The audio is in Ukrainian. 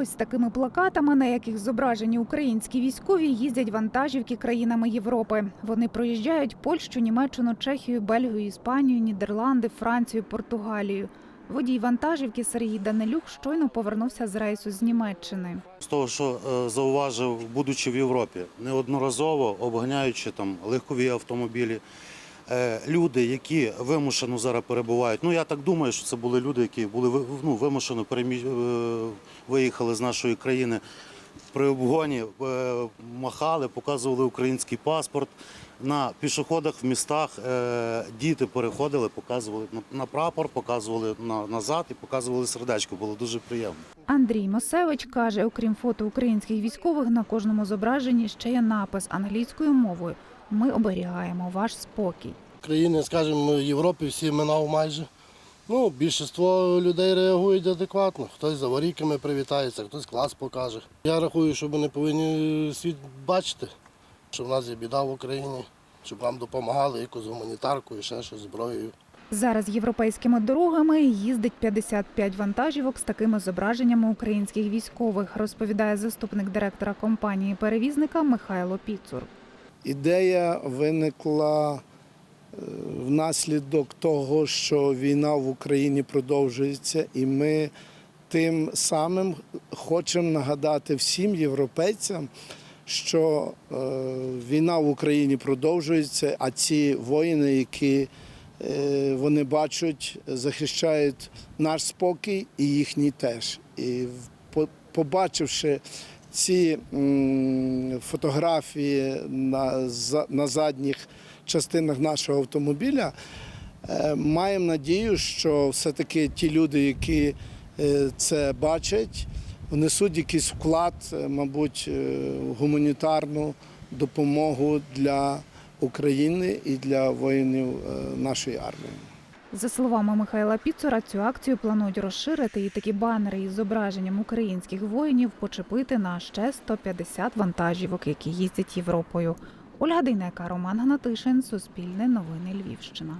Ось такими плакатами, на яких зображені українські військові, їздять вантажівки країнами Європи. Вони проїжджають Польщу, Німеччину, Чехію, Бельгію, Іспанію, Нідерланди, Францію, Португалію. Водій вантажівки Сергій Данилюк щойно повернувся з рейсу з Німеччини. З того, що е, зауважив, будучи в Європі, неодноразово обганяючи там легкові автомобілі, люди, які вимушено зараз перебувають. Ну я так думаю, що це були люди, які були ну, вимушено перемі... е, виїхали з нашої країни. При обгоні е, махали, показували український паспорт. На пішоходах в містах е, діти переходили, показували на прапор, показували на, назад і показували сердечко. Було дуже приємно. Андрій Мосевич каже, окрім фото українських військових, на кожному зображенні ще є напис англійською мовою. Ми оберігаємо ваш спокій. країни, скажімо, Європи всі минав майже. Ну, більшість людей реагують адекватно. Хтось за аварійками привітається, хтось клас покаже. Я рахую, що вони повинні світ бачити, що в нас є біда в Україні, щоб вам допомагали якось гуманітаркою, ще щось зброєю. Зараз європейськими дорогами їздить 55 вантажівок з такими зображеннями українських військових, розповідає заступник директора компанії перевізника Михайло Піцур. Ідея виникла е, внаслідок того, що війна в Україні продовжується, і ми тим самим хочемо нагадати всім європейцям, що е, війна в Україні продовжується, а ці воїни, які е, вони бачать, захищають наш спокій і їхній теж. І побачивши ці фотографії на, задніх частинах нашого автомобіля, е, маємо надію, що все-таки ті люди, які е, це бачать, внесуть якийсь вклад, е, мабуть, гуманітарну допомогу для України і для воїнів нашої армії. За словами Михайла Піцура, цю акцію планують розширити і такі банери із зображенням українських воїнів почепити на ще 150 вантажівок, які їздять Європою. Ольга Дейнека, Роман Гнатишин, Суспільне новини Львівщина.